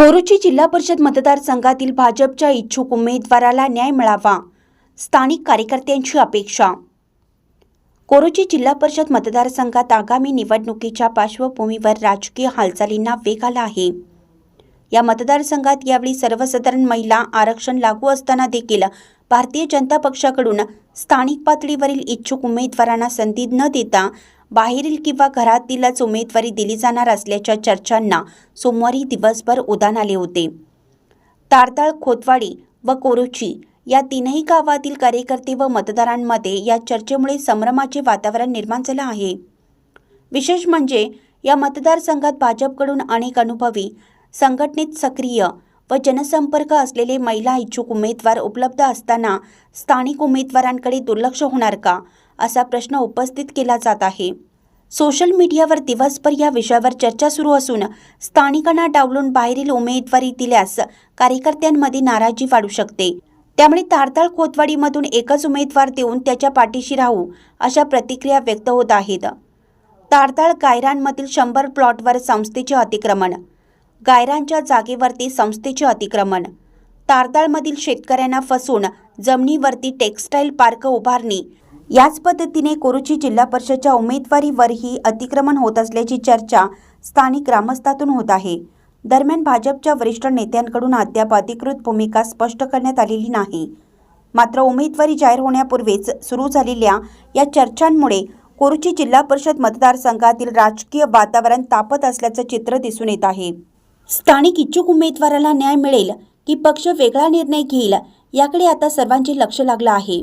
कोरुची जिल्हा परिषद मतदारसंघातील भाजपच्या इच्छुक उमेदवाराला न्याय मिळावा. स्थानिक कार्यकर्त्यांची अपेक्षा. कोरुची जिल्हा परिषद मतदारसंघात आगामी निवडणुकीच्या पार्श्वभूमीवर राजकीय हालचालींना वेग आला आहे. या मतदारसंघात यावेळी सर्वसाधारण महिला आरक्षण लागू असताना देखील भारतीय जनता पक्षाकडून स्थानिक पातळीवरील इच्छुक उमेदवारांना संधी न देता बाहेरील किंवा घरातीलच उमेदवारी दिली जाणार असल्याच्या चर्चांना सोमवारी दिवसभर उदान आले होते. तारताळ खोतवाडी व कोरुची या तीनही गावातील कार्यकर्ते व मतदारांमध्ये या चर्चेमुळे संभ्रमाचे वातावरण निर्माण झालं आहे. विशेष म्हणजे या मतदारसंघात भाजपकडून अनेक अनुभवी संघटनेत सक्रिय व जनसंपर्क असलेले महिला इच्छुक उमेदवार उपलब्ध असताना स्थानिक उमेदवारांकडे दुर्लक्ष होणार का? असा प्रश्न उपस्थित केला जात आहे. सोशल मीडियावर दिवसभर या विषयावर चर्चा सुरू असून स्थानिकांना डावलून बाहेरील उमेदवारी दिल्यास कार्यकर्त्यांमध्ये नाराजी वाढू शकते. त्यामुळे तारताळ कोतवाडीमधून एकच उमेदवार देऊन त्याच्या पाठीशी राहू अशा प्रतिक्रिया व्यक्त होत आहेत. तारताळ गायरांमधील शंभर प्लॉटवर संस्थेचे अतिक्रमण. गायरांच्या जागेवरती संस्थेचे अतिक्रमण. तारताळमधील शेतकऱ्यांना फसवून जमिनीवरती टेक्स्टाईल पार्क उभारणी. याच पद्धतीने कोरुची जिल्हा परिषदच्या उमेदवारीवरही अतिक्रमण होत असल्याची चर्चा स्थानिक ग्रामस्थातून होत आहे. दरम्यान भाजपच्या वरिष्ठ नेत्यांकडून अद्याप अधिकृत भूमिका स्पष्ट करण्यात आलेली नाही. मात्र उमेदवारी जाहीर होण्यापूर्वीच सुरू झालेल्या या चर्चांमुळे कोरुची जिल्हा परिषद मतदारसंघातील राजकीय वातावरण तापत असल्याचं चित्र दिसून येत आहे. स्थानिक इच्छुक उमेदवाराला न्याय मिळेल की पक्ष वेगळा निर्णय घेईल याकडे आता सर्वांचे लक्ष लागलं आहे.